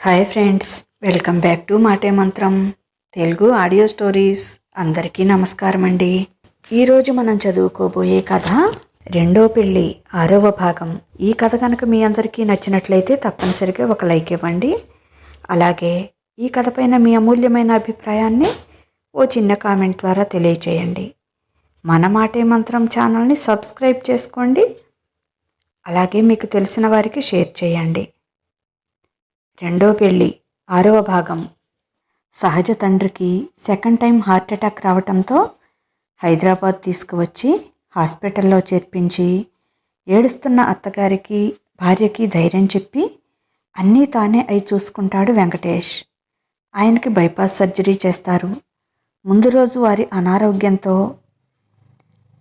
Hi friends welcome back to Maate Mantram. Telugu audio stories అందరికీ నమస్కారం అండి. ఈరోజు మనం చదువుకోబోయే కథ రెండో పెళ్ళి ఆరవ భాగం. ఈ కథ కనుక మీ అందరికీ నచ్చినట్లయితే తప్పనిసరిగా ఒక లైక్ ఇవ్వండి. అలాగే ఈ కథ పైన మీ అమూల్యమైన అభిప్రాయాన్ని ఓ చిన్న కామెంట్ ద్వారా తెలియచేయండి. మన మాటే మంత్రం ఛానల్ని సబ్స్క్రైబ్ చేసుకోండి. అలాగే మీకు తెలిసిన వారికి షేర్ చేయండి. రెండో పెళ్ళి ఆరవ భాగం. సహజ తండ్రికి సెకండ్ టైం హార్ట్ అటాక్ రావటంతో హైదరాబాద్ తీసుకువచ్చి హాస్పిటల్లో చేర్పించి ఏడుస్తున్న అత్తగారికి భార్యకి ధైర్యం చెప్పి అన్నీ తానే అయి చూసుకుంటాడు వెంకటేష్. ఆయనకి బైపాస్ సర్జరీ చేస్తారు. ముందు రోజు వారి అనారోగ్యంతో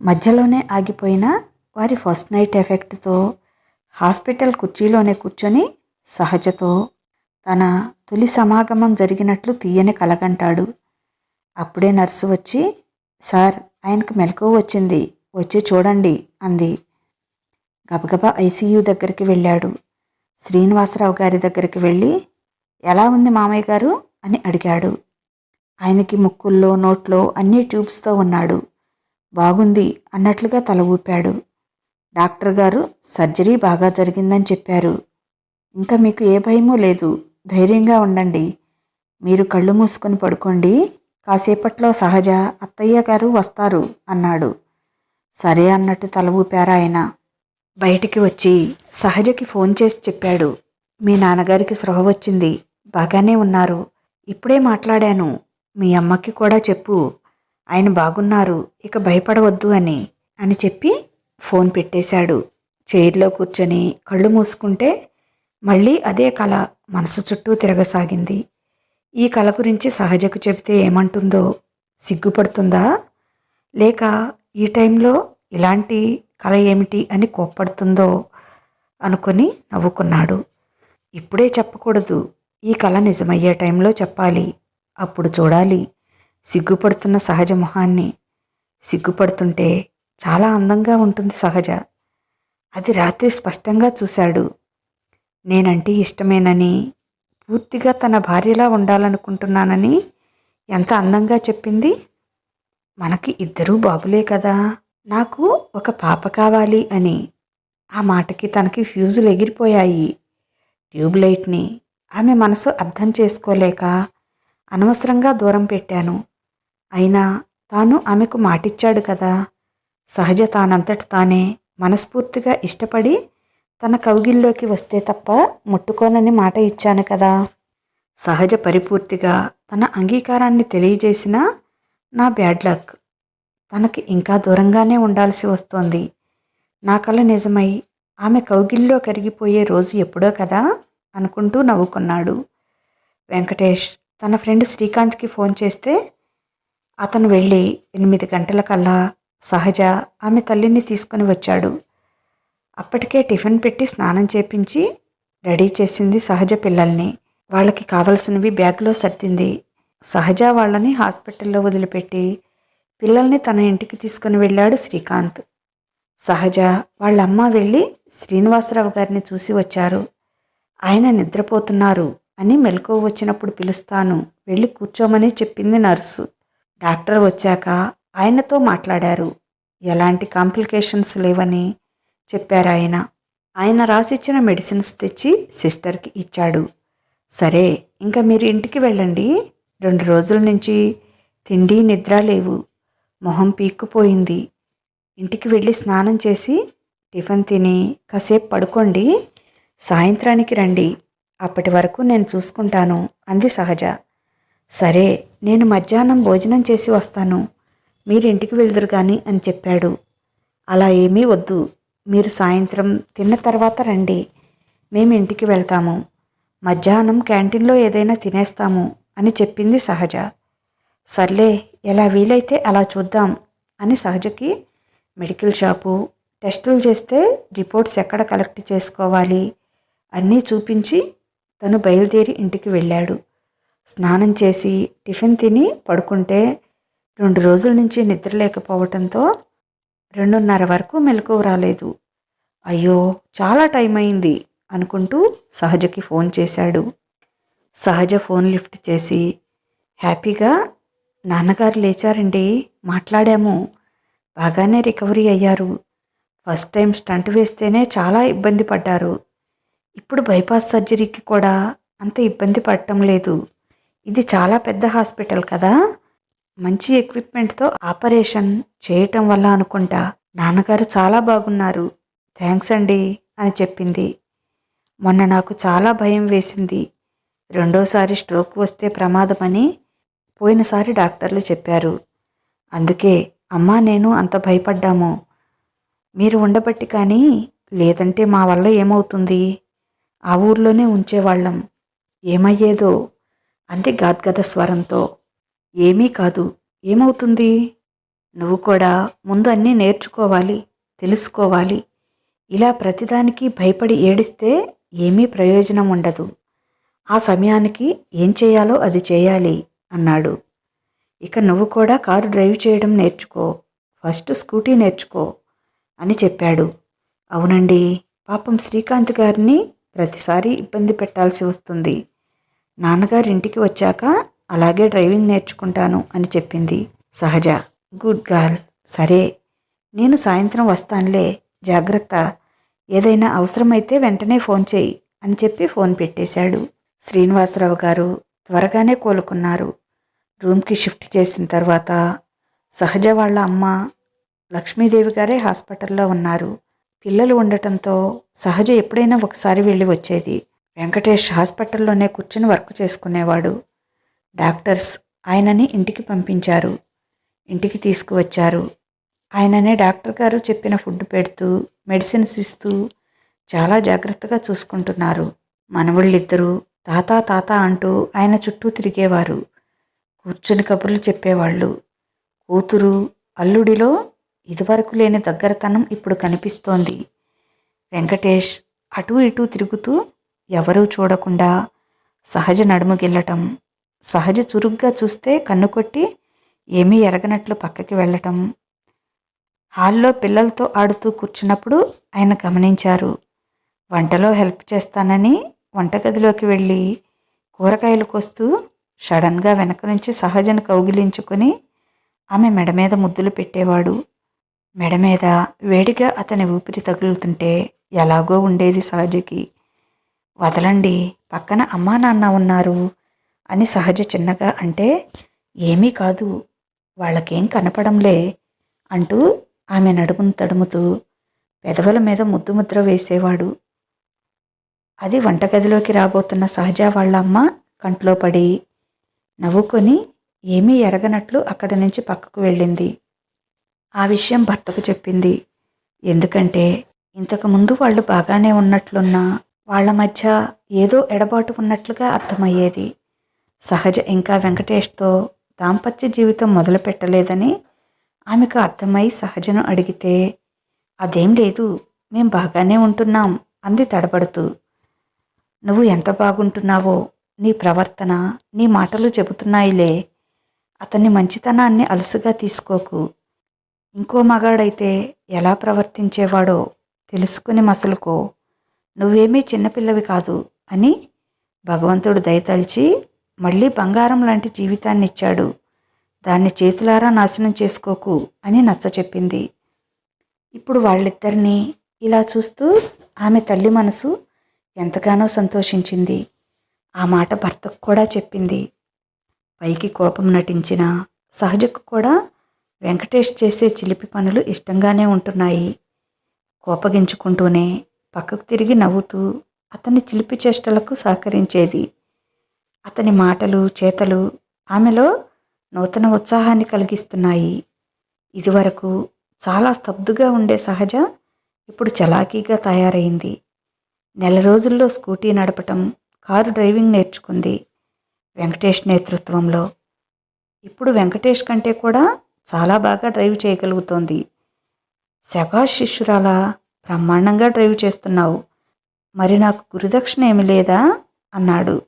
మధ్యలోనే ఆగిపోయిన వారి ఫస్ట్ నైట్ ఎఫెక్ట్తో హాస్పిటల్ కుర్చీలోనే కూర్చొని సహజతో తన తొలి సమాగమం జరిగినట్లు తీయని కలగంటాడు. అప్పుడే నర్సు వచ్చి సార్ ఆయనకు మెలకువ వచ్చింది. వచ్చి చూడండి అంది. గబగబా ఐసీయూ దగ్గరికి వెళ్ళాడు. శ్రీనివాసరావు గారి దగ్గరికి వెళ్ళి ఎలా ఉంది మామయ్య గారు? అని అడిగాడు. ఆయనకి ముక్కుల్లో నోట్లో అన్ని ట్యూబ్స్తో ఉన్నాడు. బాగుంది అన్నట్లుగా తల ఊపాడు. డాక్టర్ గారు సర్జరీ బాగా జరిగిందని చెప్పారు. ఇంకా మీకు ఏ భయమూ లేదు. ధైర్యంగా ఉండండి. మీరు కళ్ళు మూసుకొని పడుకోండి. కాసేపట్లో సహజ అత్తయ్య గారు వస్తారు అన్నాడు. సరే అన్నట్టు తల ఊపారా ఆయన. బయటికి వచ్చి సహజకి ఫోన్ చేసి చెప్పాడు. మీ నాన్నగారికి స్పృహ వచ్చింది. బాగానే ఉన్నారు. ఇప్పుడే మాట్లాడాను. మీ అమ్మకి కూడా చెప్పు. ఆయన బాగున్నారు. ఇక భయపడవద్దు అని అని చెప్పి ఫోన్ పెట్టేశాడు. చైర్లో కూర్చొని కళ్ళు మూసుకుంటే మళ్ళీ అదే కళ మనసు చుట్టూ తిరగసాగింది. ఈ కళ గురించి సహజకు చెబితే ఏమంటుందో సిగ్గుపడుతుందా? లేక ఈ టైంలో ఇలాంటి కళ ఏమిటి అని కోప్పడుతుందో అనుకొని నవ్వుకున్నాడు. ఇప్పుడే చెప్పకూడదు. ఈ కళ నిజమయ్యే టైంలో చెప్పాలి. అప్పుడు చూడాలి. సిగ్గుపడుతున్న సహజ మొహాన్ని. సిగ్గుపడుతుంటే చాలా అందంగా ఉంటుంది సహజ. అది రాత్రి స్పష్టంగా చూశాడు. నేనంటే ఇష్టమేనని పూర్తిగా తన భార్యలా ఉండాలనుకుంటున్నానని ఎంత అందంగా చెప్పింది? మనకి ఇద్దరూ బాబులే కదా. నాకు ఒక పాప కావాలి అని. ఆ మాటకి తనకి ఫ్యూజులు ఎగిరిపోయాయి. ట్యూబ్ లైట్ని ఆమె మనసు అర్థం చేసుకోలేక అనవసరంగా దూరం పెట్టాను. అయినా తాను ఆమెకు మాటిచ్చాడు కదా. సహజ తానంతట తానే మనస్ఫూర్తిగా ఇష్టపడి తన కౌగిల్లోకి వస్తే తప్ప ముట్టుకోనని మాట ఇచ్చాను కదా. సహజ పరిపూర్తిగా తన అంగీకారాన్ని తెలియజేసిన నా బ్యాడ్ లక్. తనకి ఇంకా దూరంగానే ఉండాల్సి వస్తోంది. నా కల నిజమై ఆమె కౌగిల్లో కరిగిపోయే రోజు ఎప్పుడో కదా అనుకుంటూ నవ్వుకున్నాడు. వెంకటేష్ తన ఫ్రెండ్ శ్రీకాంత్కి ఫోన్ చేస్తే అతను వెళ్ళి ఎనిమిది గంటలకల్లా సహజ ఆమె తల్లిని తీసుకుని వచ్చాడు. అప్పటికే టిఫిన్ పెట్టి స్నానం చేపించి రెడీ చేసింది సహజ పిల్లల్ని. వాళ్ళకి కావలసినవి బ్యాగ్లో సర్దింది. సహజ వాళ్ళని హాస్పిటల్లో వదిలిపెట్టి పిల్లల్ని తన ఇంటికి తీసుకుని వెళ్ళాడు శ్రీకాంత్. సహజ వాళ్ళమ్మ వెళ్ళి శ్రీనివాసరావు గారిని చూసి వచ్చారు. ఆయన నిద్రపోతున్నారు అని మెలకు వచ్చినప్పుడు పిలుస్తాను వెళ్ళి కూర్చోమని చెప్పింది నర్సు. డాక్టర్ వచ్చాక ఆయనతో మాట్లాడారు. ఎలాంటి కాంప్లికేషన్స్ లేవని చెప్పారు ఆయన. ఆయన రాసిచ్చిన మెడిసిన్స్ తెచ్చి సిస్టర్కి ఇచ్చాడు. సరే ఇంకా మీరు ఇంటికి వెళ్ళండి. రెండు రోజుల నుంచి తిండి నిద్ర లేవు. మొహం పీక్కుపోయింది. ఇంటికి వెళ్ళి స్నానం చేసి టిఫిన్ తిని కాసేపు పడుకోండి. సాయంత్రానికి రండి. అప్పటి వరకు నేను చూసుకుంటాను అంది సహజ. సరే నేను మధ్యాహ్నం భోజనం చేసి వస్తాను. మీరు ఇంటికి వెళ్దురు కానీ అని చెప్పాడు. అలా ఏమీ వద్దు. మీరు సాయంత్రం తిన్న తర్వాత రండి. మేము ఇంటికి వెళ్తాము. మధ్యాహ్నం క్యాంటీన్లో ఏదైనా తినేస్తాము అని చెప్పింది సహజ. సర్లే ఎలా వీలైతే అలా చూద్దాం అని సహజకి మెడికల్ షాపు టెస్టులు చేస్తే రిపోర్ట్స్ ఎక్కడ కలెక్ట్ చేసుకోవాలి అన్నీ చూపించి తను బయలుదేరి ఇంటికి వెళ్ళాడు. స్నానం చేసి టిఫిన్ తిని పడుకుంటే రెండు రోజుల నుంచి నిద్ర లేకపోవటంతో రెండున్నర వరకు మెలకువ రాలేదు. అయ్యో చాలా టైం అయింది అనుకుంటూ సహజకి ఫోన్ చేశాడు. సహజ ఫోన్ లిఫ్ట్ చేసి హ్యాపీగా నాన్నగారు లేచారండి మాట్లాడాము. బాగానే రికవరీ అయ్యారు. ఫస్ట్ టైం స్టంట్ వేస్తేనే చాలా ఇబ్బంది పడ్డారు. ఇప్పుడు బైపాస్ సర్జరీకి కూడా అంత ఇబ్బంది పడటం లేదు. ఇది చాలా పెద్ద హాస్పిటల్ కదా? మంచి ఎక్విప్మెంట్తో ఆపరేషన్ చేయటం వల్ల అనుకుంటా నాన్నగారు చాలా బాగున్నారు. థ్యాంక్స్ అండి అని చెప్పింది. మొన్న నాకు చాలా భయం వేసింది. రెండోసారి స్ట్రోక్ వస్తే ప్రమాదమని పోయినసారి డాక్టర్లు చెప్పారు. అందుకే అమ్మా నేను అంత భయపడ్డాము. మీరు ఉండబట్టి కానీ లేదంటే మా వల్ల ఏమవుతుంది? ఆ ఊర్లోనే ఉంచేవాళ్ళం. ఏమయ్యేదో? అంతే గాద్గద స్వరంతో. ఏమీ కాదు. ఏమవుతుంది? నువ్వు కూడా ముందు అన్నీ నేర్చుకోవాలి తెలుసుకోవాలి. ఇలా ప్రతిదానికి భయపడి ఏడిస్తే ఏమీ ప్రయోజనం ఉండదు. ఆ సమయానికి ఏం చేయాలో అది చేయాలి అన్నాడు. ఇక నువ్వు కూడా కారు డ్రైవ్ చేయడం నేర్చుకో. ఫస్ట్ స్కూటీ నేర్చుకో అని చెప్పాడు. అవునండి. పాపం శ్రీకాంత్ గారిని ప్రతిసారి ఇబ్బంది పెట్టాల్సి వస్తుంది. నాన్నగారి ఇంటికి వచ్చాక అలాగే డ్రైవింగ్ నేర్చుకుంటాను అని చెప్పింది సహజ. గుడ్ గర్ల్ సరే. నేను సాయంత్రం వస్తానులే. జాగ్రత్త. ఏదైనా అవసరమైతే వెంటనే ఫోన్ చేయి అని చెప్పి ఫోన్ పెట్టేశాడు శ్రీనివాసరావు గారు. త్వరగానే కోలుకున్నారు. రూమ్కి షిఫ్ట్ చేసిన తర్వాత సహజ వాళ్ళ అమ్మ లక్ష్మీదేవి గారే హాస్పిటల్లో ఉన్నారు. పిల్లలు ఉండటంతో సహజ ఎప్పుడైనా ఒకసారి వెళ్ళి వచ్చేది. వెంకటేష్ హాస్పిటల్లోనే కూర్చుని వర్క్ చేసుకునేవాడు. డాక్టర్స్ ఆయనని ఇంటికి పంపించారు. ఇంటికి తీసుకువచ్చారు. ఆయననే డాక్టర్ గారు చెప్పిన ఫుడ్ పెడుతూ మెడిసిన్స్ ఇస్తూ చాలా జాగ్రత్తగా చూసుకుంటున్నారు. మనవళ్ళిద్దరూ తాత తాత అంటూ ఆయన చుట్టూ తిరిగేవారు. కూర్చుని కబుర్లు చెప్పేవాళ్ళు. కూతురు అల్లుడిలో ఇదివరకు లేని దగ్గరతనం ఇప్పుడు కనిపిస్తోంది. వెంకటేష్ అటూ ఇటూ తిరుగుతూ ఎవరూ చూడకుండా సహజ నడుము గిల్లటం సహజ చురుగ్గా చూస్తే కన్ను కొట్టి ఏమీ ఎరగనట్లు పక్కకి వెళ్ళటం. హాల్లో పిల్లలతో ఆడుతూ కూర్చున్నప్పుడు ఆయన గమనించారు. వంటలో హెల్ప్ చేస్తానని వంటగదిలోకి వెళ్ళి కూరగాయలు కోస్తూ సడన్గా వెనక నుంచి సహజను కౌగిలించుకొని ఆమె మెడ మీద ముద్దులు పెట్టేవాడు. మెడ మీద వేడిగా అతని ఊపిరి తగులుతుంటే ఎలాగో ఉండేది సహజకి. వదలండి పక్కన అమ్మా నాన్న ఉన్నారు. అని సహజ చిన్నగా అంటే ఏమీ కాదు వాళ్ళకేం కనపడంలే అంటూ ఆమె నడుమును తడుముతూ పెదవుల మీద ముద్దు ముద్ర వేసేవాడు. అది వంటగదిలోకి రాబోతున్న సహజ వాళ్ళ అమ్మ కంట్లో పడి నవ్వుకొని ఏమీ ఎరగనట్లు అక్కడి నుంచి పక్కకు వెళ్ళింది. ఆ విషయం భర్తకు చెప్పింది. ఎందుకంటే ఇంతకుముందు వాళ్ళు బాగానే ఉన్నట్లున్నా వాళ్ళ మధ్య ఏదో ఎడబాటు ఉన్నట్లుగా అర్థమయ్యేది. సహజ ఇంకా వెంకటేష్తో దాంపత్య జీవితం మొదలు పెట్టలేదని ఆమెకు అర్థమై సహజను అడిగితే అదేం లేదు మేం బాగానే ఉంటున్నాం అంది తడబడుతూ. నువ్వు ఎంత బాగుంటున్నావో నీ ప్రవర్తన నీ మాటలు చెబుతున్నాయిలే. అతన్ని మంచితనాన్ని అలుసుగా తీసుకోకు. ఇంకో మగాడైతే ఎలా ప్రవర్తించేవాడో తెలుసుకుని మసలుకో. నువ్వేమీ చిన్నపిల్లవి కాదు అని భగవంతుడు దయతలిచి మళ్ళీ బంగారం లాంటి జీవితాన్ని ఇచ్చాడు దాన్ని చేతులారా నాశనం చేసుకోకు అని నచ్చ చెప్పింది. ఇప్పుడు వాళ్ళిద్దరినీ ఇలా చూస్తూ ఆమె తల్లి మనసు ఎంతగానో సంతోషించింది. ఆ మాట భర్తకు కూడా చెప్పింది. పైకి కోపం నటించిన సహజకు కూడా వెంకటేష్ చేసే చిలిపి పనులు ఇష్టంగానే ఉంటున్నాయి. కోపగించుకుంటూనే పక్కకు తిరిగి నవ్వుతూ అతని చిలిపి చేష్టలకు సహకరించేది. అతని మాటలు చేతలు ఆమెలో నూతన ఉత్సాహాన్ని కలిగిస్తున్నాయి. ఇదివరకు చాలా స్తబ్దుగా ఉండే సహజ ఇప్పుడు చలాకీగా తయారైంది. నెల రోజుల్లో స్కూటీ నడపటం కారు డ్రైవింగ్ నేర్చుకుంది వెంకటేష్ నేతృత్వంలో. ఇప్పుడు వెంకటేష్ కంటే కూడా చాలా బాగా డ్రైవ్ చేయగలుగుతోంది. శభాష్ శిష్యురాలా బ్రహ్మాండంగా డ్రైవ్ చేస్తున్నావు. మరి నాకు గురుదక్షిణ ఏమి లేదా? అన్నాడు.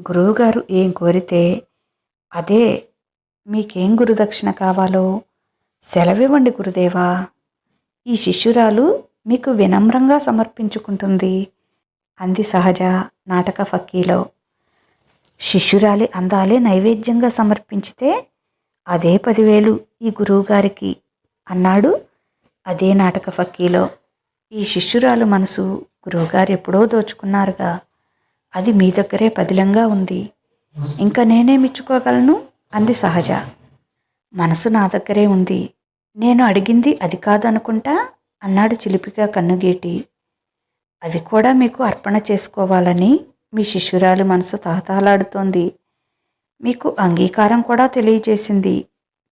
గురువుగారు ఏం కోరితే అదే మీకేం గురుదక్షిణ కావాలో సెలవివ్వండి గురుదేవా. ఈ శిష్యురాలు మీకు వినమ్రంగా సమర్పించుకుంటుంది. అంది సహజ నాటక ఫక్కీలో. శిష్యురాలి అందాలే నైవేద్యంగా సమర్పించితే అదే పదివేలు ఈ గురువుగారికి అన్నాడు అదే నాటక ఫక్కీలో. ఈ శిష్యురాలు మనసు గురువుగారు ఎప్పుడో దోచుకున్నారుగా. అది మీ దగ్గరే పదిలంగా ఉంది. ఇంకా నేనే మెచ్చుకోగలను అంది సహజ. మనసు నా దగ్గరే ఉంది. నేను అడిగింది అది కాదనుకుంటా? అన్నాడు చిలిపిగా కన్నుగేటి. అవి కూడా మీకు అర్పణ చేసుకోవాలని మీ శిష్యురాలి మనసు తహతహలాడుతోంది. మీకు అంగీకారం కూడా తెలియజేసింది.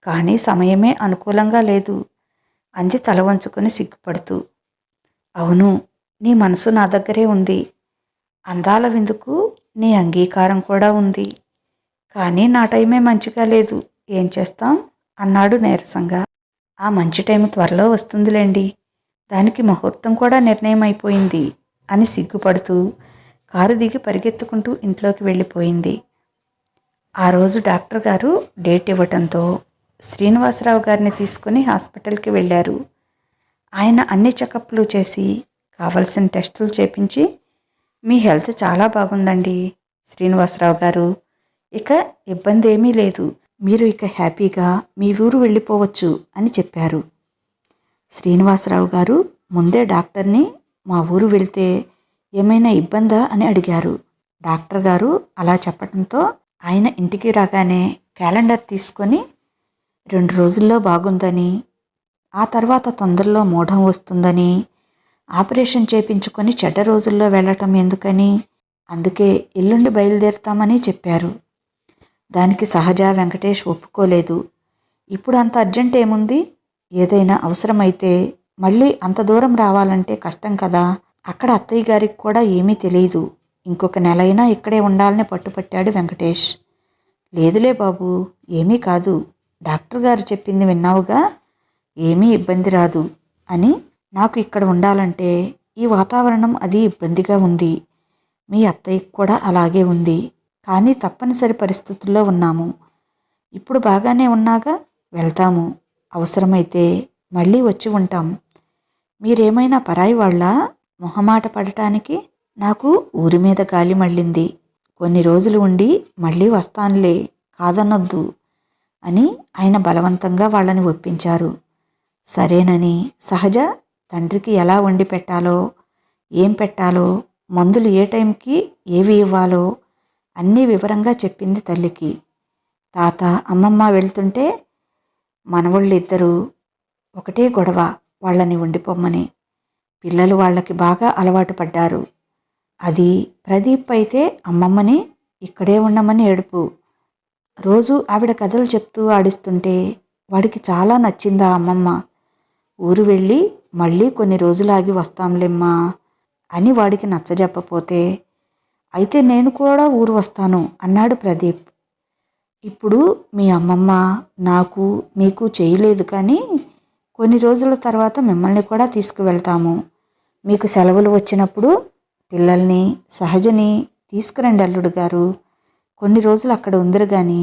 కానీ సమయమే అనుకూలంగా లేదు. అంది తల వంచుకొని సిగ్గుపడుతూ. అవును నీ మనసు నా దగ్గరే ఉంది. అందాల విందుకు నీ అంగీకారం కూడా ఉంది. కానీ నా టైమే మంచిగా లేదు. ఏం చేస్తాం? అన్నాడు నీరసంగా. ఆ మంచి టైం త్వరలో వస్తుందిలేండి. దానికి ముహూర్తం కూడా నిర్ణయం అయిపోయింది అని సిగ్గుపడుతూ కారు దిగి పరిగెత్తుకుంటూ ఇంట్లోకి వెళ్ళిపోయింది. ఆ రోజు డాక్టర్ గారు డేట్ ఇవ్వటంతో శ్రీనివాసరావు గారిని తీసుకుని హాస్పిటల్కి వెళ్ళారు. ఆయన అన్ని చెకప్లు చేసి కావలసిన టెస్టులు చేపించి మీ హెల్త్ చాలా బాగుందండి శ్రీనివాసరావు గారు. ఇక ఇబ్బంది ఏమీ లేదు. మీరు ఇక హ్యాపీగా మీ ఊరు వెళ్ళిపోవచ్చు అని చెప్పారు. శ్రీనివాసరావు గారు ముందే డాక్టర్ని మా ఊరు వెళ్తే ఏమైనా ఇబ్బందా అని అడిగారు. డాక్టర్ గారు అలా చెప్పడంతో ఆయన ఇంటికి రాగానే క్యాలెండర్ తీసుకొని రెండు రోజుల్లో బాగుందని ఆ తర్వాత తొందరలో మూఢం వస్తుందని ఆపరేషన్ చేపించుకొని చెడ్డ రోజుల్లో వెళ్ళటం ఎందుకని? అందుకే ఎల్లుండి బయలుదేరుతామని చెప్పారు. దానికి సహజ వెంకటేష్ ఒప్పుకోలేదు. ఇప్పుడు అంత అర్జెంట్ ఏముంది? ఏదైనా అవసరమైతే మళ్ళీ అంత దూరం రావాలంటే కష్టం కదా. అక్కడ అత్తయ్య గారికి కూడా ఏమీ తెలియదు. ఇంకొక నెలైనా ఇక్కడే ఉండాలని పట్టుపట్టాడు వెంకటేష్. లేదులే బాబు ఏమీ కాదు. డాక్టర్ గారు చెప్పింది విన్నావుగా? ఏమీ ఇబ్బంది రాదు అని నాకు ఇక్కడ ఉండాలంటే ఈ వాతావరణం అది ఇబ్బందిగా ఉంది. మీ అత్తయ్యకి కూడా అలాగే ఉంది. కానీ తప్పనిసరి పరిస్థితుల్లో ఉన్నాము. ఇప్పుడు బాగానే ఉన్నాగా? వెళ్తాము. అవసరమైతే మళ్ళీ వచ్చి ఉంటాం. మీరేమైనా పరాయి వాళ్ళ? మొహమాట పడటానికి? నాకు ఊరి మీద గాలి మళ్ళింది. కొన్ని రోజులు ఉండి మళ్ళీ వస్తానులే. కాదనొద్దు అని ఆయన బలవంతంగా వాళ్ళని ఒప్పించారు. సరేనని సహజ తండ్రికి ఎలా వండి పెట్టాలో ఏం పెట్టాలో మందులు ఏ టైంకి ఏవి ఇవ్వాలో అన్నీ వివరంగా చెప్పింది తల్లికి. తాత అమ్మమ్మ వెళ్తుంటే మనవాళ్ళిద్దరూ ఒకటే గొడవ వాళ్ళని ఉండిపోమ్మని పిల్లలు వాళ్ళకి బాగా అలవాటు పడ్డారు. అది ప్రదీప్ అయితే అమ్మమ్మని ఇక్కడే ఉండమని ఏడుపు. రోజు ఆవిడ కథలు చెప్తూ ఆడిస్తుంటే వాడికి చాలా నచ్చిందా అమ్మమ్మ. ఊరు వెళ్ళి మళ్ళీ కొన్ని రోజులు ఆగి వస్తాంలేమ్మా అని వాడికి నచ్చజెప్పపోతే అయితే నేను కూడా ఊరు వస్తాను అన్నాడు ప్రదీప్. ఇప్పుడు మీ అమ్మమ్మ నాకు మీకు చేయలేదు కానీ కొన్ని రోజుల తర్వాత మిమ్మల్ని కూడా తీసుకువెళ్తాము. మీకు సెలవులు వచ్చినప్పుడు పిల్లల్ని సహజని తీసుకురండి అల్లుడు గారు. కొన్ని రోజులు అక్కడ ఉందరు కానీ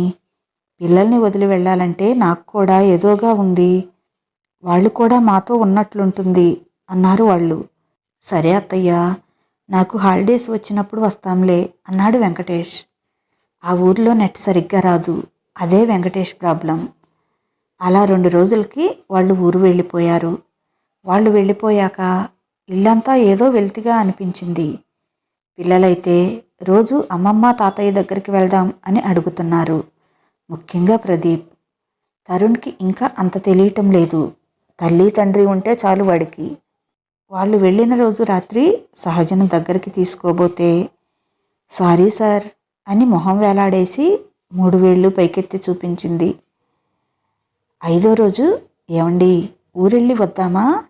పిల్లల్ని వదిలి వెళ్ళాలంటే నాకు కూడా ఏదోగా ఉంది. వాళ్ళు కూడా మాతో ఉన్నట్లుంటుంది అన్నారు వాళ్ళు. సరే అత్తయ్య నాకు హాలిడేస్ వచ్చినప్పుడు వస్తాంలే అన్నాడు వెంకటేష్. ఆ ఊర్లో నెట్ సరిగ్గా రాదు అదే వెంకటేష్ ప్రాబ్లం. అలా రెండు రోజులకి వాళ్ళు ఊరు వెళ్ళిపోయారు. వాళ్ళు వెళ్ళిపోయాక ఇల్లంతా ఏదో వెల్తిగా అనిపించింది. పిల్లలైతే రోజు అమ్మమ్మ తాతయ్య దగ్గరికి వెళ్దాం అని అడుగుతున్నారు. ముఖ్యంగా ప్రదీప్. తరుణ్కి ఇంకా అంత తెలియటం లేదు. తల్లి తండ్రి ఉంటే చాలు వాడికి. వాళ్ళు వెళ్ళిన రోజు రాత్రి సహజను దగ్గరికి తీసుకోబోతే సారీ సార్ అని మొహం వేలాడేసి మూడు వేళ్ళు పైకెత్తి చూపించింది. ఐదో రోజు ఏమండి ఊరెళ్ళి వద్దామా?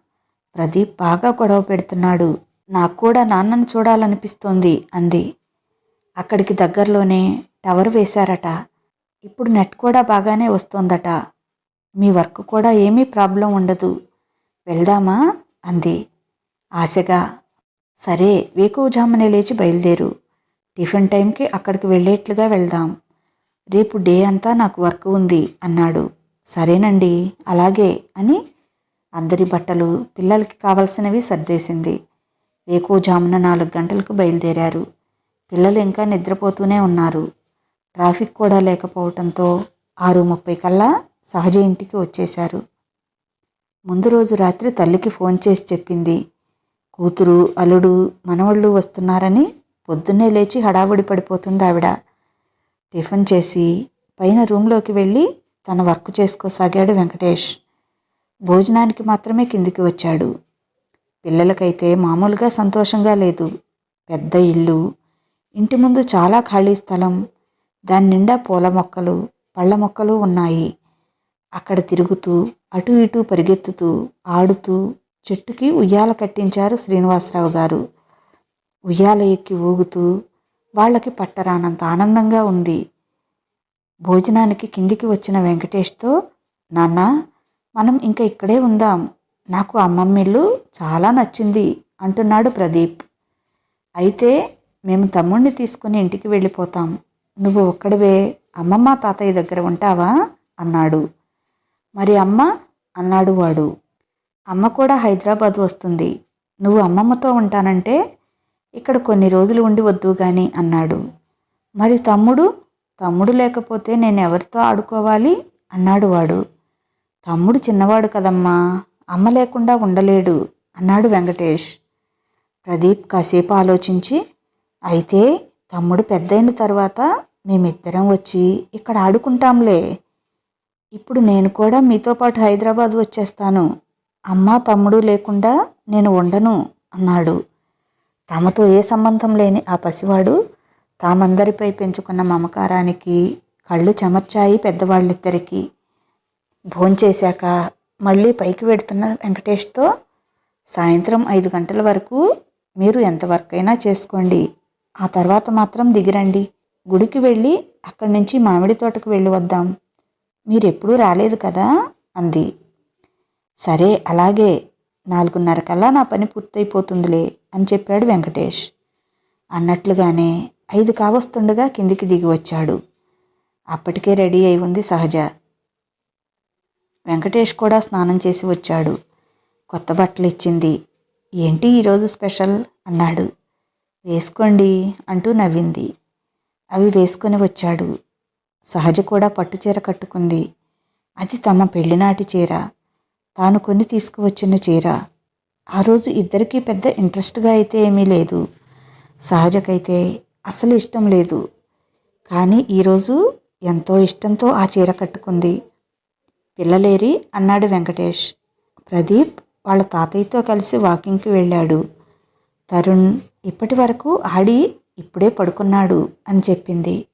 ప్రదీప్ బాగా గొడవ పెడుతున్నాడు. నాకు కూడా నాన్నను చూడాలనిపిస్తోంది అంది. అక్కడికి దగ్గరలోనే టవర్ వేశారట. ఇప్పుడు నెట్ కూడా బాగానే వస్తోందట. మీ వర్క్ కూడా ఏమీ ప్రాబ్లం ఉండదు. వెళ్దామా? అంది. ఆశగా. సరే వేకువజామునే లేచి బయలుదేరు. టిఫిన్ టైంకి అక్కడికి వెళ్ళేట్లుగా వెళ్దాం. రేపు డే అంతా నాకు వర్క్ ఉంది అన్నాడు. సరేనండి అలాగే అని అందరి బట్టలు పిల్లలకి కావలసినవి సర్దేసింది. వేకువజామున నాలుగు గంటలకు బయలుదేరారు. పిల్లలు ఇంకా నిద్రపోతూనే ఉన్నారు. ట్రాఫిక్ కూడా లేకపోవటంతో ఆరు ముప్పై కల్లా సహజ ఇంటికి వచ్చేశారు. ముందు రోజు రాత్రి తల్లికి ఫోన్ చేసి చెప్పింది కూతురు అల్లుడు మనవళ్ళు వస్తున్నారని పొద్దున్నే లేచి హడావుడి పడిపోతుంది ఆవిడ. టిఫిన్ చేసి పైన రూమ్లోకి వెళ్ళి తన వర్క్ చేసుకోసాగాడు వెంకటేష్. భోజనానికి మాత్రమే కిందికి వచ్చాడు. పిల్లలకైతే మామూలుగా సంతోషంగా లేదు. పెద్ద ఇల్లు ఇంటి ముందు చాలా ఖాళీ స్థలం దాని నిండా పూల మొక్కలు పళ్ళ మొక్కలు ఉన్నాయి. అక్కడ తిరుగుతూ అటు ఇటు పరిగెత్తుతూ ఆడుతూ చెట్టుకి ఉయ్యాల కట్టించారు శ్రీనివాసరావు గారు. ఉయ్యాల ఎక్కి ఊగుతూ వాళ్ళకి పట్టరానంత ఆనందంగా ఉంది. భోజనానికి కిందికి వచ్చిన వెంకటేష్తో నాన్న మనం ఇంకా ఇక్కడే ఉందాం. నాకు అమ్మమ్మ ఇల్లు చాలా నచ్చింది అంటున్నాడు ప్రదీప్. అయితే మేము తమ్ముడిని తీసుకుని ఇంటికి వెళ్ళిపోతాం. నువ్వు ఒక్కడివే అమ్మమ్మ తాతయ్య దగ్గర ఉంటావా? అన్నాడు. మరి అమ్మ? అన్నాడు వాడు. అమ్మ కూడా హైదరాబాద్ వస్తుంది. నువ్వు అమ్మమ్మతో ఉంటానంటే ఇక్కడ కొన్ని రోజులు ఉండి వద్దు గాని అన్నాడు. మరి తమ్ముడు? తమ్ముడు లేకపోతే నేను ఎవరితో ఆడుకోవాలి? అన్నాడు వాడు. తమ్ముడు చిన్నవాడు కదమ్మా. అమ్మ లేకుండా ఉండలేడు అన్నాడు వెంకటేష్. ప్రదీప్ కాసేపు ఆలోచించి అయితే తమ్ముడు పెద్దయిన తర్వాత మేమిద్దరం వచ్చి ఇక్కడ ఆడుకుంటాంలే ఇప్పుడు నేను కూడా మీతో పాటు హైదరాబాద్ వచ్చేస్తాను. అమ్మ తమ్ముడు లేకుండా నేను ఉండను అన్నాడు. తమతో ఏ సంబంధం లేని ఆ పసివాడు తామందరిపై పెంచుకున్న మమకారానికి కళ్ళు చెమర్చాయి పెద్దవాళ్ళిద్దరికీ. భోంచేశాక మళ్ళీ పైకి వెడుతున్న వెంకటేష్తో సాయంత్రం ఐదు గంటల వరకు మీరు ఎంత చేసుకోండి. ఆ తర్వాత మాత్రం దిగిరండి. గుడికి వెళ్ళి అక్కడి నుంచి మామిడి తోటకు వెళ్ళి వద్దాం. మీరు ఎప్పుడూ రాలేదు కదా? అంది. సరే అలాగే. నాలుగున్నర కల్లా నా పని పూర్తయిపోతుందిలే అని చెప్పాడు వెంకటేష్. అన్నట్లుగానే ఐదు కావస్తుండగా కిందికి దిగి వచ్చాడు. అప్పటికే రెడీ అయి ఉంది సహజ. వెంకటేష్ కూడా స్నానం చేసి వచ్చాడు. కొత్త బట్టలు ఇచ్చింది. ఏంటి ఈరోజు స్పెషల్? అన్నాడు. వేసుకోండి అంటూ నవ్వింది. అవి వేసుకొని వచ్చాడు. సహజ కూడా పట్టుచీర కట్టుకుంది. అది తమ పెళ్ళినాటి చీర. తాను కొని తీసుకువచ్చిన చీర. ఆ రోజు ఇద్దరికీ పెద్ద ఇంట్రెస్ట్గా అయితే ఏమీ లేదు. సహజకైతే అసలు ఇష్టం లేదు. కానీ ఈరోజు ఎంతో ఇష్టంతో ఆ చీర కట్టుకుంది. పిల్లలేరి అన్నాడు వెంకటేష్. ప్రదీప్ వాళ్ళ తాతయ్యతో కలిసి వాకింగ్కి వెళ్ళాడు. తరుణ్ ఇప్పటి వరకు ఆడి ఇప్పుడే పడుకున్నాడు అని చెప్పింది.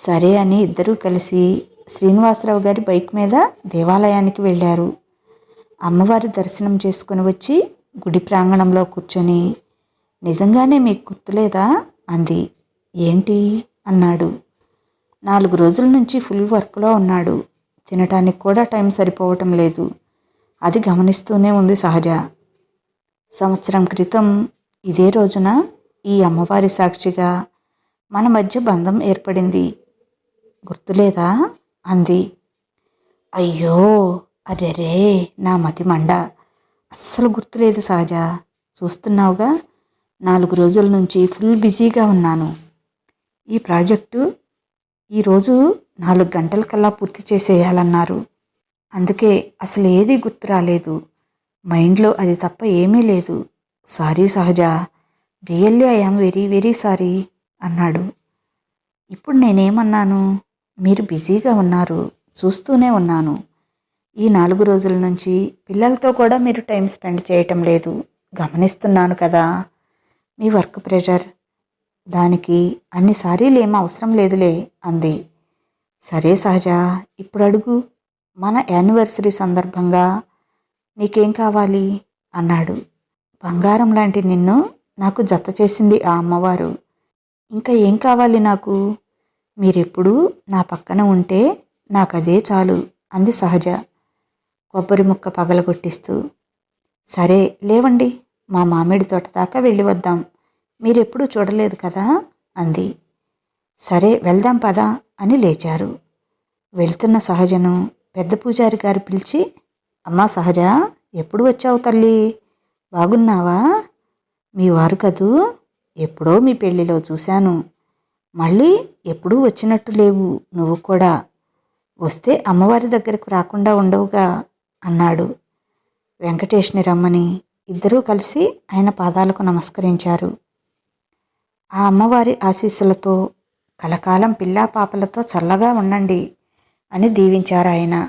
సరే అని ఇద్దరూ కలిసి శ్రీనివాసరావు గారి బైక్ మీద దేవాలయానికి వెళ్ళారు. అమ్మవారి దర్శనం చేసుకుని వచ్చి గుడి ప్రాంగణంలో కూర్చొని నిజంగానే మీకు గుర్తులేదా? అంది. ఏంటి? అన్నాడు. నాలుగు రోజుల నుంచి ఫుల్ వర్క్లో ఉన్నాడు. తినటానికి కూడా టైం సరిపోవటం లేదు. అది గమనిస్తూనే ఉంది సహజ. సంవత్సరం క్రితం ఇదే రోజున ఈ అమ్మవారి సాక్షిగా మన మధ్య బంధం ఏర్పడింది. గుర్తులేదా? అంది. అయ్యో అరెరే నా మతి మండ. అస్సలు గుర్తులేదు సహజ. చూస్తున్నావుగా? నాలుగు రోజుల నుంచి ఫుల్ బిజీగా ఉన్నాను. ఈ ప్రాజెక్టు ఈరోజు నాలుగు గంటలకల్లా పూర్తి చేసేయాలన్నారు. అందుకే అసలు ఏది గుర్తు రాలేదు. మైండ్లో అది తప్ప ఏమీ లేదు. Sorry Sahaja. Really I am very very sorry అన్నాడు. ఇప్పుడు నేనేమన్నాను? మీరు బిజీగా ఉన్నారు చూస్తూనే ఉన్నాను. ఈ నాలుగు రోజుల నుంచి పిల్లలతో కూడా మీరు టైం స్పెండ్ చేయటం లేదు. గమనిస్తున్నాను కదా. మీ వర్క్ ప్రెషర్. దానికి అన్ని సారీలు ఏం అవసరం లేదులే అంది. సరే సహజ ఇప్పుడు అడుగు. మన యానివర్సరీ సందర్భంగా నీకేం కావాలి? అన్నాడు. బంగారం లాంటి నిన్ను నాకు జత చేసింది ఆ అమ్మవారు. ఇంకా ఏం కావాలి నాకు? మీరెప్పుడూ నా పక్కన ఉంటే నాకదే చాలు అంది సహజ. కొబ్బరి ముక్క పగలగొట్టిస్తూ సరే లేవండి మా మామిడి తోట దాకా వెళ్ళి వద్దాం మీరెప్పుడూ చూడలేదు కదా అంది. సరే వెళ్దాం పదా అని లేచారు. వెళ్తున్న సహజను పెద్ద పూజారి గారు పిలిచి అమ్మా సహజ ఎప్పుడు వచ్చావు తల్లి? బాగున్నావా? మీ వారు కదూ? ఎప్పుడో మీ పెళ్ళిలో చూశాను. మళ్ళీ ఎప్పుడూ వచ్చినట్టు లేవు. నువ్వు కూడా వస్తే అమ్మవారి దగ్గరకు రాకుండా ఉండవుగా అన్నాడు వెంకటేష్ని రమ్మని. ఇద్దరూ కలిసి ఆయన పాదాలకు నమస్కరించారు. ఆ అమ్మవారి ఆశీస్సులతో కలకాలం పిల్లా పాపలతో చల్లగా ఉండండి అని దీవించారు ఆయన.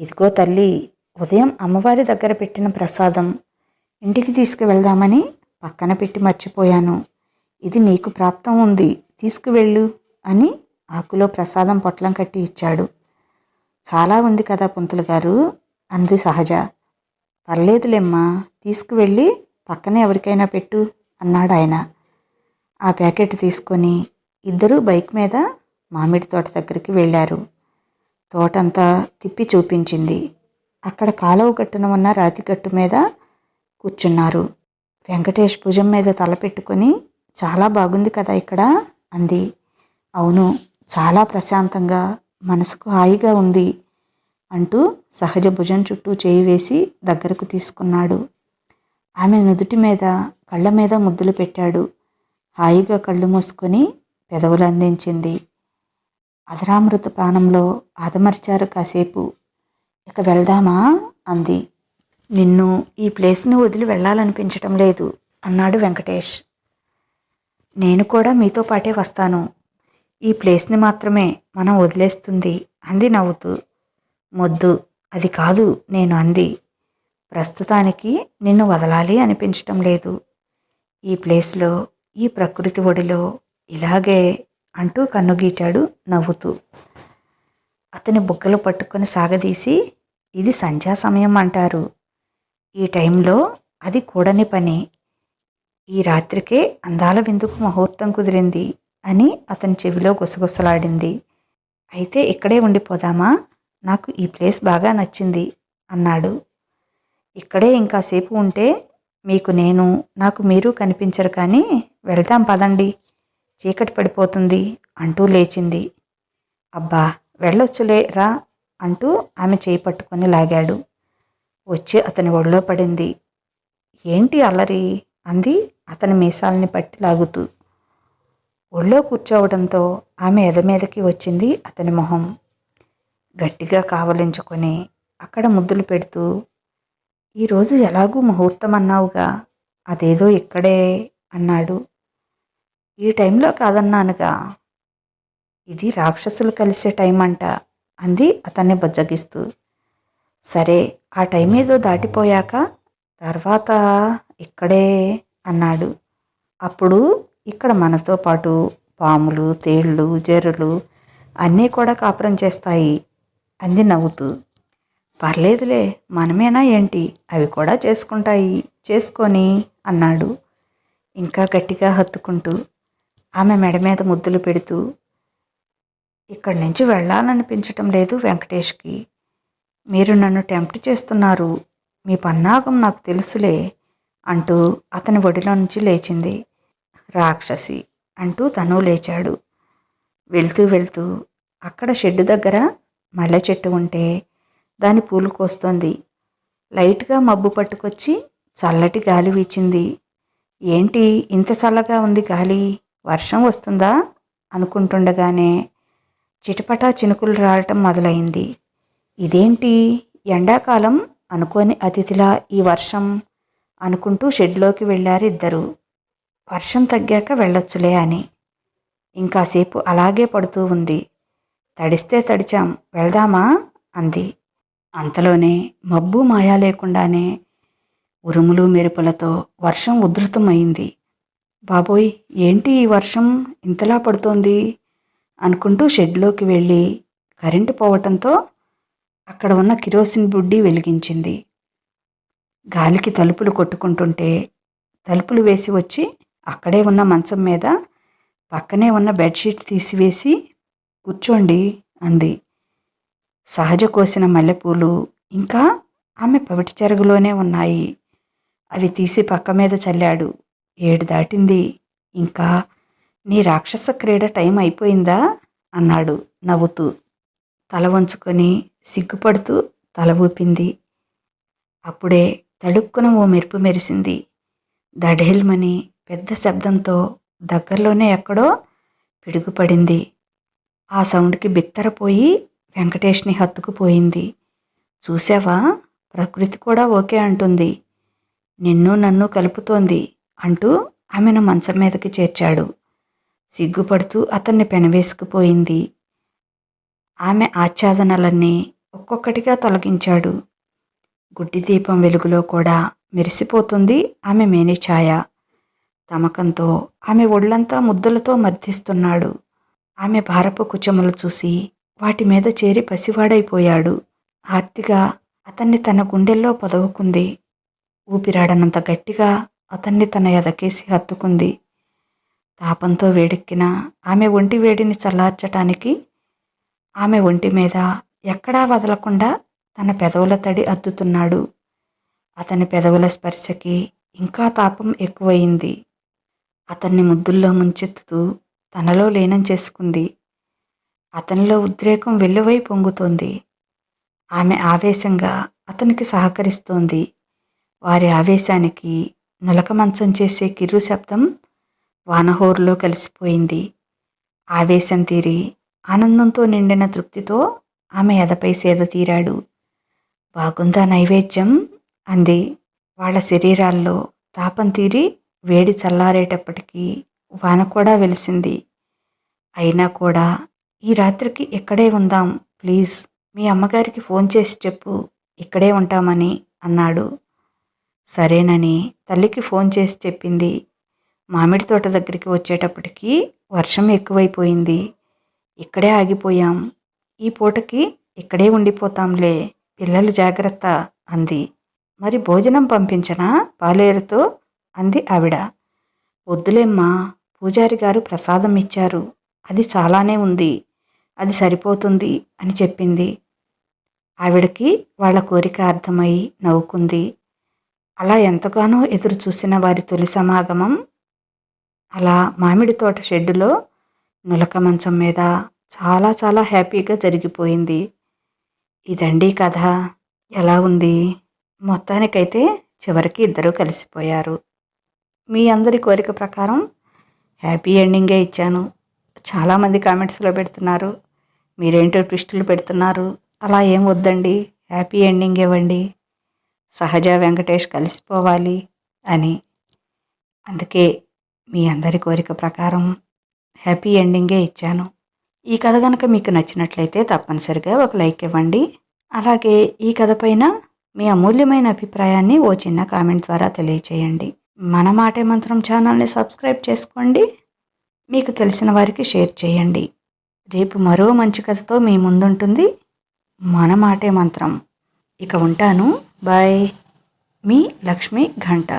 ఇదిగో తల్లి ఉదయం అమ్మవారి దగ్గర పెట్టిన ప్రసాదం ఇంటికి తీసుకువెళ్దామని పక్కన పెట్టి మర్చిపోయాను. ఇది నీకు ప్రాప్తం ఉంది. తీసుకువెళ్ళు అని ఆకులో ప్రసాదం పొట్లం కట్టి ఇచ్చాడు. చాలా ఉంది కదా పుంతులు గారు అంది సహజ. పర్లేదులేమ్మా తీసుకువెళ్ళి పక్కనే ఎవరికైనా పెట్టు అన్నాడు ఆయన. ఆ ప్యాకెట్ తీసుకొని ఇద్దరూ బైక్ మీద మామిడి తోట దగ్గరికి వెళ్ళారు. తోటంతా తిప్పి చూపించింది. అక్కడ కాలువ గట్టున ఉన్న రాతి గట్టు మీద కూర్చున్నారు. వెంకటేష్ భుజం మీద తల పెట్టుకొని చాలా బాగుంది కదా ఇక్కడ అంది. అవును చాలా ప్రశాంతంగా మనసుకు హాయిగా ఉంది అంటూ సహజ భుజం చుట్టూ చేయి వేసి దగ్గరకు తీసుకున్నాడు. ఆమె నుదుటి మీద కళ్ళ మీద ముద్దులు పెట్టాడు. హాయిగా కళ్ళు మూసుకొని పెదవులు అందించింది. అధరామృత పానంలో ఆదమరిచారు కాసేపు. ఇక వెళ్దామా? అంది. నిన్ను ఈ ప్లేస్ని వదిలి వెళ్ళాలనిపించటం లేదు అన్నాడు వెంకటేష్. నేను కూడా మీతో పాటే వస్తాను. ఈ ప్లేస్ని మాత్రమే మనం వదిలేస్తుంది అంది నవ్వుతూ. మొద్దు అది కాదు నేను అంది. ప్రస్తుతానికి నిన్ను వదలాలి అనిపించటం లేదు. ఈ ప్లేస్లో ఈ ప్రకృతి ఒడిలో ఇలాగే అంటూ కన్నుగీటాడు నవ్వుతూ. అతని బుగ్గలు పట్టుకొని సాగదీసి ఇది సంధ్యా సమయం అంటారు. ఈ టైంలో అది కూడని పని ఈ రాత్రికే అందాల విందుకు ముహూర్తం కుదిరింది అని అతని చెవిలో గుసగుసలాడింది. అయితే ఇక్కడే ఉండిపోదామా? నాకు ఈ ప్లేస్ బాగా నచ్చింది అన్నాడు. ఇక్కడే ఇంకాసేపు ఉంటే మీకు నేను నాకు మీరు కనిపించరు కానీ వెళ్దాం పదండి. చీకటి పడిపోతుంది అంటూ లేచింది. అబ్బా వెళ్ళొచ్చులే రా అంటూ ఆమె చేయి పట్టుకొని లాగాడు. వచ్చి అతని ఒళ్ళో పడింది. ఏంటి అల్లరి? అంది. అతని మీసాలని పట్టి లాగుతూ ఒళ్ళో కూర్చోవడంతో ఆమె ఎదమీదకి వచ్చింది అతని మొహం. గట్టిగా కావలించుకొని అక్కడ ముద్దులు పెడుతూ ఈరోజు ఎలాగూ ముహూర్తం అన్నావుగా? అదేదో ఇక్కడే అన్నాడు. ఈ టైంలో కాదన్నానుగా. ఇది రాక్షసులు కలిసే టైం అంట అంది అతన్ని బుజ్జగిస్తూ. సరే ఆ టైం ఏదో దాటిపోయాక తర్వాత ఇక్కడే అన్నాడు. అప్పుడు ఇక్కడ మనతో పాటు పాములు తేళ్ళు జర్రులు అన్నీ కూడా కాపురం చేస్తాయి అంది నవ్వుతూ. పర్లేదులే మనమేనా ఏంటి? అవి కూడా చేసుకుంటాయి చేసుకొని అన్నాడు. ఇంకా గట్టిగా హత్తుకుంటూ ఆమె మెడ మీద ముద్దులు పెడుతూ ఇక్కడి నుంచి వెళ్ళాలనిపించటం లేదు వెంకటేష్కి. మీరు నన్ను టెంప్ట్ చేస్తున్నారు. మీ పన్నాగం నాకు తెలుసులే. అంటూ అతని ఒడిలో నుంచి లేచింది. రాక్షసి! అంటూ తను లేచాడు. వెళ్తూ వెళ్తూ అక్కడ షెడ్డు దగ్గర మల్లె చెట్టు ఉంటే దాని పూలు కోస్తోంది. లైట్గా మబ్బు పట్టుకొచ్చి చల్లటి గాలి వీచింది. ఏంటి ఇంత చల్లగా ఉంది గాలి? వర్షం వస్తుందా? అనుకుంటుండగానే చిటపటా చినుకులు రావటం మొదలైంది. ఇదేంటి? ఎండాకాలం అనుకోని అతిథిలా ఈ వర్షం? అనుకుంటూ షెడ్లోకి వెళ్ళారు ఇద్దరు. వర్షం తగ్గాక వెళ్ళొచ్చులే అని. ఇంకాసేపు అలాగే పడుతూ ఉంది. తడిస్తే తడిచాం వెళ్దామా? అంది. అంతలోనే మబ్బు మాయా లేకుండానే ఉరుములు మెరుపులతో వర్షం ఉధృతమైంది. బాబోయ్ ఏంటి ఈ వర్షం? ఇంతలా పడుతోంది? అనుకుంటూ షెడ్లోకి వెళ్ళి కరెంటు పోవటంతో అక్కడ ఉన్న కిరోసిన్ బుడ్డి వెలిగించింది. గాలికి తలుపులు కొట్టుకుంటుంటే తలుపులు వేసి వచ్చి అక్కడే ఉన్న మంచం మీద పక్కనే ఉన్న బెడ్షీట్ తీసివేసి కూర్చోండి అంది. సహజ కోసిన మల్లెపూలు ఇంకా ఆమె పవిటి చెరుగులోనే ఉన్నాయి. అవి తీసి పక్క మీద చల్లాడు. ఏడు దాటింది. ఇంకా నీ రాక్షస క్రీడ టైం అయిపోయిందా? అన్నాడు నవ్వుతూ. తల వంచుకొని సిగ్గుపడుతూ తల ఊపింది. అప్పుడే తడుక్కున ఓ మెరుపు మెరిసింది. దఢేల్మని పెద్ద శబ్దంతో దగ్గరలోనే ఎక్కడో పిడుగుపడింది. ఆ సౌండ్కి బిత్తరపోయి వెంకటేష్ని హత్తుకుపోయింది. చూసావా ప్రకృతి కూడా ఓకే అంటుంది. నిన్ను నన్ను కలుపుతోంది అంటూ ఆమెను మంచం మీదకి చేర్చాడు. సిగ్గుపడుతూ అతన్ని పెనవేసుకుపోయింది. ఆమె ఆచ్ఛాదనలన్నీ ఒక్కొక్కటిగా తొలగించాడు. గుడ్డి దీపం వెలుగులో కూడా మెరిసిపోతుంది. ఆమె మేని ఛాయ తమకంతో ఆమె ఒళ్ళంతా ముద్దలతో మర్దిస్తున్నాడు ఆమె భారపు కుచములు చూసి వాటి మీద చేరి పసివాడైపోయాడు. ఆర్తిగా అతన్ని తన గుండెల్లో పొదవుకుంది. ఊపిరాడనంత గట్టిగా అతన్ని తన ఎదకేసి హత్తుకుంది. తాపంతో వేడెక్కిన ఆమె ఒంటి వేడిని చల్లార్చటానికి ఆమె ఒంటి మీద ఎక్కడా వదలకుండా తన పెదవుల తడి అద్దుతున్నాడు. అతని పెదవుల స్పర్శకి ఇంకా తాపం ఎక్కువయింది. అతన్ని ముద్దుల్లో ముంచెత్తుతూ తనలో లీనం చేసుకుంది. అతనిలో ఉద్రేకం వెల్లువై పొంగుతోంది. ఆమె ఆవేశంగా అతనికి సహకరిస్తోంది. వారి ఆవేశానికి నులక మంచం చేసే కిర్రు శబ్దం వానహోరులో కలిసిపోయింది. ఆవేశం తీరి ఆనందంతో నిండిన తృప్తితో ఆమె ఎదపై సేద తీరాడు. బాగుందా నైవేద్యం? అంది. వాళ్ళ శరీరాల్లో తాపం తీరి వేడి చల్లారేటప్పటికీ వాన కూడా వెలిసింది. అయినా కూడా ఈ రాత్రికి ఇక్కడే ఉందాం? ప్లీజ్ మీ అమ్మగారికి ఫోన్ చేసి చెప్పు. ఇక్కడే ఉంటామని అన్నాడు. సరేనని తల్లికి ఫోన్ చేసి చెప్పింది. మామిడి తోట దగ్గరికి వచ్చేటప్పటికి వర్షం ఎక్కువైపోయింది. ఇక్కడే ఆగిపోయాం. ఈ పూటకి ఇక్కడే ఉండిపోతాంలే. పిల్లలు జాగ్రత్త అంది. మరి భోజనం పంపించనా? పాలేరుతో అంది ఆవిడ. వద్దులేమ్మా పూజారి గారు ప్రసాదం ఇచ్చారు. అది చాలానే ఉంది. అది సరిపోతుంది అని చెప్పింది. ఆవిడకి వాళ్ళ కోరిక అర్థమై నవ్వుకుంది. అలా ఎంతగానో ఎదురు చూసిన వారి తొలి సమాగమం అలా మామిడి తోట షెడ్డులో నులక మంచం మీద చాలా చాలా హ్యాపీగా జరిగిపోయింది. ఇదండి కథ. ఎలా ఉంది? మొత్తానికైతే చివరికి ఇద్దరూ కలిసిపోయారు. మీ అందరి కోరిక ప్రకారం హ్యాపీ ఎండింగే ఇచ్చాను. చాలామంది కామెంట్స్లో పెడుతున్నారు. మీరేంటో ట్విస్టులు పెడుతున్నారు. అలా ఏం వద్దండి. హ్యాపీ ఎండింగ్ ఇవ్వండి. సహజ వెంకటేష్ కలిసిపోవాలి అని. అందుకే మీ అందరి కోరిక ప్రకారం హ్యాపీ ఎండింగే ఇచ్చాను. ఈ కథ కనుక మీకు నచ్చినట్లయితే తప్పనిసరిగా ఒక లైక్ ఇవ్వండి. అలాగే ఈ కథ పైన మీ అమూల్యమైన అభిప్రాయాన్ని ఓ చిన్న కామెంట్ ద్వారా తెలియచేయండి. మన మాటే మంత్రం ఛానల్ని సబ్స్క్రైబ్ చేసుకోండి. మీకు తెలిసిన వారికి షేర్ చేయండి. రేపు మరో మంచి కథతో మీ ముందుంటుంది మన మాటే మంత్రం. ఇక ఉంటాను. బాయ్. మీ లక్ష్మి ఘంట.